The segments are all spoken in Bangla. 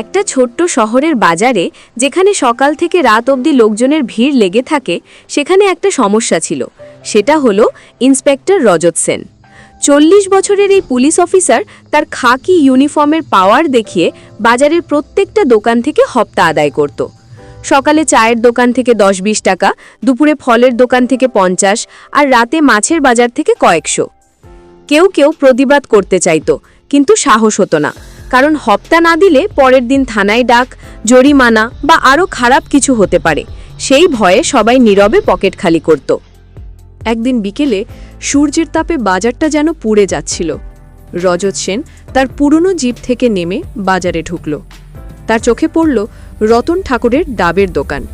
একটা ছোট্ট শহরের বাজারে, যেখানে সকাল থেকে রাত অবধি লোকজনের ভিড় লেগে থাকে, সেখানে একটা সমস্যা ছিল। সেটা হলো ইন্সপেক্টর রজত সেন। চল্লিশ বছরের এই পুলিশ অফিসার তার খাকি ইউনিফর্মের পাওয়ার দেখিয়ে বাজারের প্রত্যেকটা দোকান থেকে হপ্তা আদায় করত। সকালে চায়ের দোকান থেকে দশ বিশ টাকা, দুপুরে ফলের দোকান থেকে পঞ্চাশ, আর রাতে মাছের বাজার থেকে কয়েকশো। কেউ কেউ প্রতিবাদ করতে চাইত, কিন্তু সাহস হতো না। কারণ হপ্তা না দিলে পরের দিন থানায় ডাক, জরিমানা বা আরও খারাপ কিছু হতে পারে। সেই ভয়ে সবাই নীরবে পকেট খালি করত। একদিন বিকেলে সূর্যের তাপে বাজারটা যেন পুড়ে যাচ্ছিল। রজত সেন তার পুরনো জিপ থেকে নেমে বাজারে ঢুকল। তার চোখে পড়ল রতন ঠাকুরের ডাবের দোকান।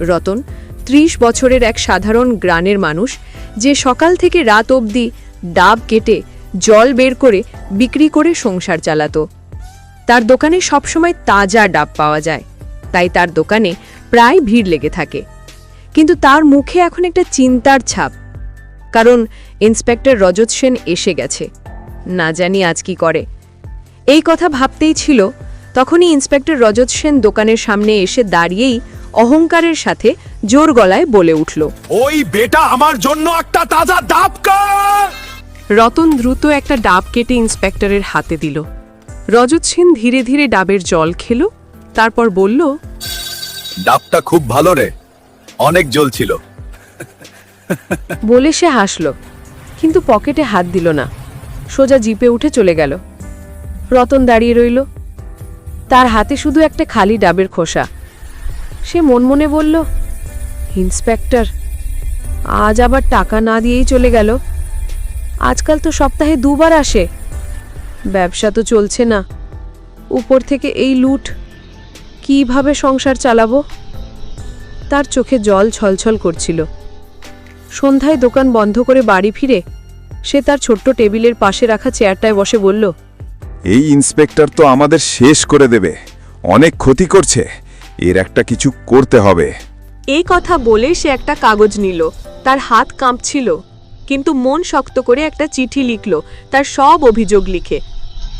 রতন ত্রিশ বছরের এক সাধারণ গ্রানের মানুষ যে সকাল থেকে রাত অবধি ডাব কেটে জল বের করে বিক্রি করে সংসার চালাতো। তার দোকানে সবসময় তাজা ডাব পাওয়া যায় তাই তার দোকানে প্রায় ভিড় লেগে থাকে। কিন্তু তার মুখে এখন একটা চিন্তার ছাপ কারণ ইন্সপেক্টর রজত সেন এসে গেছে। না জানি আজ কি করে। এই কথা ভাবতেই ছিল তখনই ইন্সপেক্টর রজত সেন দোকানের সামনে এসে দাঁড়িয়েই অহংকারের সাথে জোর গলায় বলে উঠল ওই বেটা আমার জন্য একটা তাজা ডাব রতন দ্রুত একটা ডাব কেটে ইন্সপেক্টরের হাতে দিল। রজত সেন ধীরে ধীরে ডাবের জল খেল তারপর বলল ডাবটা খুব ভালো রে অনেক জল ছিল বলে সে হাসল কিন্তু পকেটে হাত দিল না সোজা জিপে উঠে চলে গেল। রতন দাঁড়িয়ে রইল তার হাতে শুধু একটা খালি ডাবের খোসা। সে মন মনে বলল ইন্সপেক্টর আজ আবার টাকা না দিয়েই চলে গেল। আজকাল তো সপ্তাহে দুবার আসে ব্যবসা তো চলছে না। উপর থেকে এই লুট কীভাবে সংসার চালাবো? তার চোখে জল ছলছল করছিল। সন্ধ্যায় দোকান বন্ধ করে বাড়ি ফিরে সে তার ছোট্ট টেবিলের পাশে রাখা চেয়ারটায় বসে বলল এই ইন্সপেক্টর তো আমাদের শেষ করে দেবে। অনেক ক্ষতি করছে। এর একটা কিছু করতে হবে। এই কথা বলে সে একটা কাগজ নিল। তার হাত কাঁপছিল কিন্তু মন শক্ত করে একটা চিঠি লিখল। তার সব অভিযোগ লিখে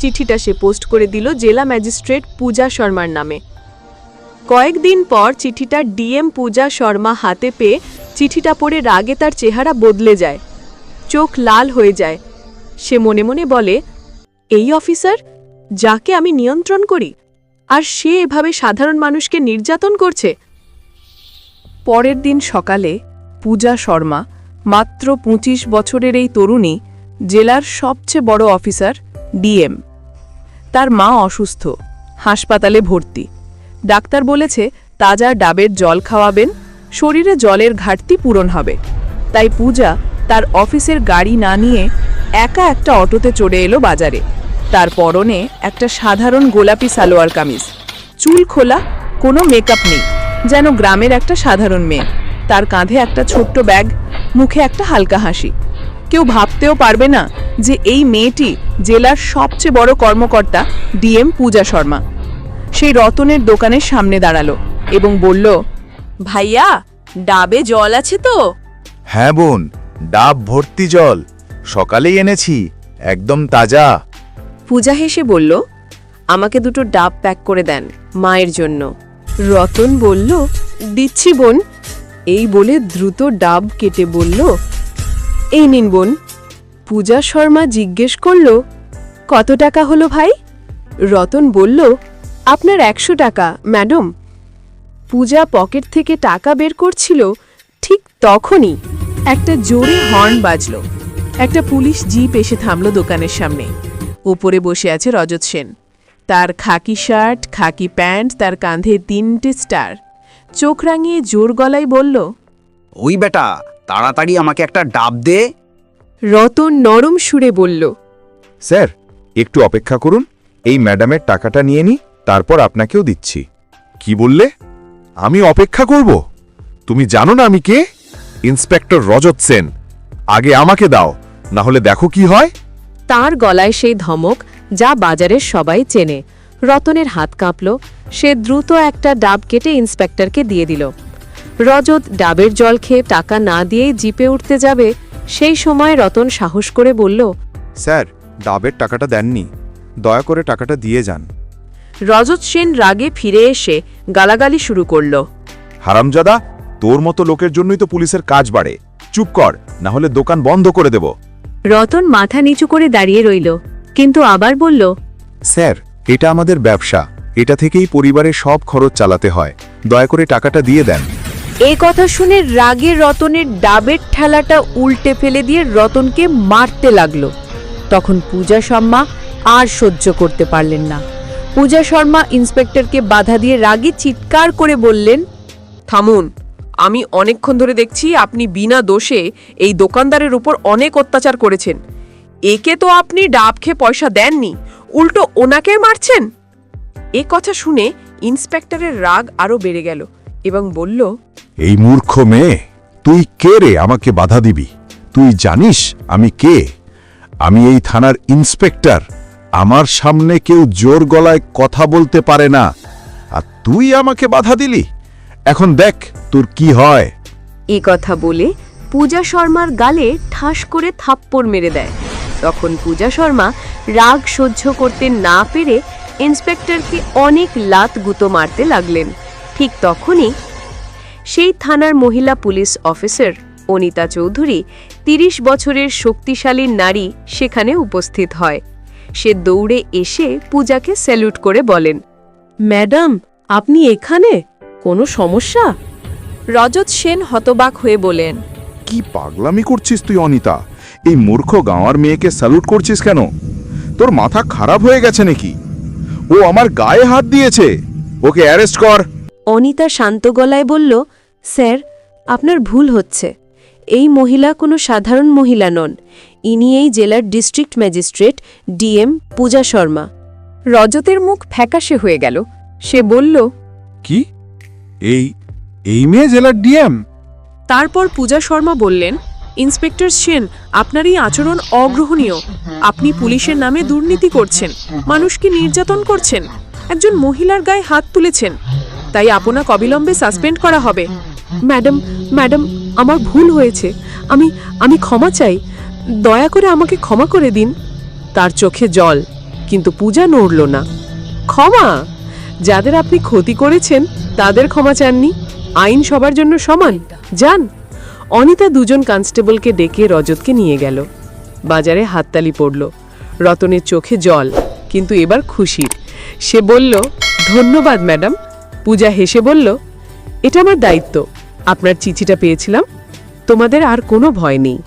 চিঠিটা সে পোস্ট করে দিল জেলা ম্যাজিস্ট্রেট পূজা শর্মার নামে। কয়েকদিন পর চিঠিটা ডিএম পূজা শর্মা হাতে পেয়ে চিঠিটা পড়ে রাগে তার চেহারা বদলে যায়, চোখ লাল হয়ে যায়। সে মনে মনে বলে, এই অফিসার, যাকে আমি নিয়ন্ত্রণ করি, আর সে এভাবে সাধারণ মানুষকে নির্যাতন করছে? পরের দিন সকালে পূজা শর্মা, মাত্র পঁচিশ বছরের এই তরুণী, জেলার সবচেয়ে বড় অফিসার, ডিএম। তার মা অসুস্থ। হাসপাতালে ভর্তি। ডাক্তার বলেছে, তাজা ডাবের জল খাওয়াবেন, শরীরে জলের ঘাটতি পূরণ হবে। তাই পূজা তার অফিসের গাড়ি না নিয়ে একা একটা অটোতে চড়ে এলো বাজারে। তার পরনে একটা সাধারণ গোলাপি সালোয়ার কামিজ। চুল খোলা, কোনো মেকআপ নেই, যেন গ্রামের একটা সাধারণ মেয়ে। তার কাঁধে একটা ছোট্ট ব্যাগ, মুখে একটা হালকা হাসি। কেউ ভাবতেও পারবে না যে এই মেয়েটি জেলার সবচেয়ে বড় কর্মকর্তা ডিএম পূজা শর্মা। সেই রতনের দোকানের সামনে দাঁড়াল এবং বলল ভাইয়া ডাবে জল আছে তো? হ্যাঁ বোন ডাব ভর্তি জল। সকালেই এনেছি একদম তাজা। পূজা হেসে বলল আমাকে দুটো ডাব প্যাক করে দেন মায়ের জন্য। রতন বলল দিচ্ছি বোন। এই বলে দ্রুত ডাব কেটে বলল এই নিন বোন। পূজা শর্মা জিজ্ঞেস করল, কত টাকা হলো ভাই? রতন বলল, আপনার একশো টাকা, ম্যাডাম। পূজা পকেট থেকে টাকা বের করছিল ঠিক তখনই একটা জোরে হর্ন বাজল। একটা পুলিশ জিপ এসে থামল দোকানের সামনে। ওপরে বসে আছে রজত সেন। তার খাকি শার্ট, খাকি প্যান্ট, তার কাঁধে তিনটে স্টার। চোখ রাঙিয়ে জোর গলায় বলল, ওই বেটা, তাড়াতাড়ি আমাকে একটা ডাব দে। রতন নরম সুরে বলল স্যার একটু অপেক্ষা করুন। এই ম্যাডামের টাকাটা নিয়ে নি তারপর আপনাকেও দিচ্ছি। কি বললে? আমি অপেক্ষা করব। তুমি জানো না আমি কে? ইন্সপেক্টর রজত সেন। আগে আমাকে দাও না হলে দেখো কি হয়। তার গলায় সেই ধমক যা বাজারের সবাই চেনে। রতনের হাত কাঁপল সে দ্রুত একটা ডাব কেটে ইন্সপেক্টরকে দিয়ে দিল। রজত ডাবের জল খেয়ে টাকা না দিয়েই জিপে উঠতে যাবে সেই সময় রতন সাহস করে বলল স্যার ডাবের টাকাটা দেননি। দয়া করে টাকাটা দিয়ে যান। রজত সেন রাগে ফিরে এসে গালাগালি শুরু করল হারামজাদা তোর মতো লোকের জন্যই তো পুলিশের কাজ বাড়ে। চুপ কর না হলে দোকান বন্ধ করে দেব। রতন মাথা নিচু করে দাঁড়িয়ে রইল কিন্তু আবার বলল স্যার এটা আমাদের ব্যবসা। এটা থেকেই পরিবারের সব খরচ চালাতে হয়। দয়া করে টাকাটা দিয়ে দেন। এই কথা শুনে রাগে রতনের ডাবের ঠেলাটা উল্টে ফেলে দিয়ে রতনকে মারতে লাগল। তখন পূজা শর্মা আর সহ্য করতে পারলেন না। পূজা শর্মা ইন্সপেক্টরকে বাধা দিয়ে রাগে চিৎকার করে বললেন, থামুন, আমি অনেকক্ষণ ধরে দেখছি আপনি বিনা দোষে এই দোকানদারের উপর অনেক অত্যাচার করেছেন। একে তো আপনি ডাব খেয়ে পয়সা দেননি, উল্টো ওনাকে মারছেন? এ কথা শুনে ইন্সপেক্টরের রাগ আরও বেড়ে গেল। এবং বলল এই মূর্খ মেয়ে তুই কে রে আমাকে বাধা দিবি? তুই জানিস আমি কে? আমি এই থানার ইন্সপেক্টর। আমার সামনে কেউ জোর গলায় কথা বলতে পারে না। আর তুই আমাকে বাধা দিলি? এখন দেখ তোর কি হয়। এ কথা বলে পূজা শর্মার গালে ঠাস করে থাপ্পড় মেরে দেয়। তখন পূজা শর্মা রাগ সহ্য করতে না পেরে ইন্সপেক্টরকে অনেক লাত গুঁতো মারতে লাগলেন। ঠিক তখনই সেই থানার মহিলা পুলিশ অফিসার অনিতা চৌধুরী তিরিশ বছরের শক্তিশালী নারী সেখানে উপস্থিত হয়। সে দৌড়ে এসে পূজাকে স্যালুট করে বলেন, ম্যাডাম, আপনি এখানে? কোনো সমস্যা? রজত সেন হতবাক হয়ে বলেন, কি পাগলামি করছিস তুই অনিতা? এই মূর্খ গাঁওয়ার মেয়েকে স্যালুট করছিস কেন? তোর মাথা খারাপ হয়ে গেছে নাকি? ও আমার গায়ে হাত দিয়েছে। ওকে অ্যারেস্ট কর। অনিতা শান্ত গলায় বলল স্যার আপনার ভুল হচ্ছে। এই মহিলা কোনো সাধারণ মহিলা নন। ইনি এই জেলার district magistrate DM Puja Sharma. রজতের মুখ ফ্যাকাশে হয়ে গেল। সে বলল কি? এই এই মেয়ে জেলার ডিএম? তারপর পূজা শর্মা বললেন ইন্সপেক্টর সেন আপনার এই আচরণ অগ্রহণীয়। আপনি পুলিশের নামে দুর্নীতি করছেন। মানুষকে নির্যাতন করছেন। একজন মহিলার গায়ে হাত তুলেছেন। তাই আপনাকে অবিলম্বে সাসপেন্ড করা হবে। ম্যাডাম ম্যাডাম, আমার ভুল হয়েছে। আমি আমি ক্ষমা চাই। দয়া করে আমাকে ক্ষমা করে দিন। তার চোখে জল, কিন্তু পূজা নড়ল না। ক্ষমা! যাদের আপনি ক্ষতি করেছেন, তাদের ক্ষমা চাননি। আইন সবার জন্য সমান। যান। অনিতা দুজন কনস্টেবলকে ডেকে রজতকে নিয়ে গেল। বাজারে হাততালি পড়ল। রতনের চোখে জল, কিন্তু এবার খুশির। সে বলল, ধন্যবাদ, ম্যাডাম। পূজা হেসে বলল এটা আমার দায়িত্ব। আপনার চিঠিটা পেয়েছিলাম। তোমাদের আর কোনো ভয় নেই।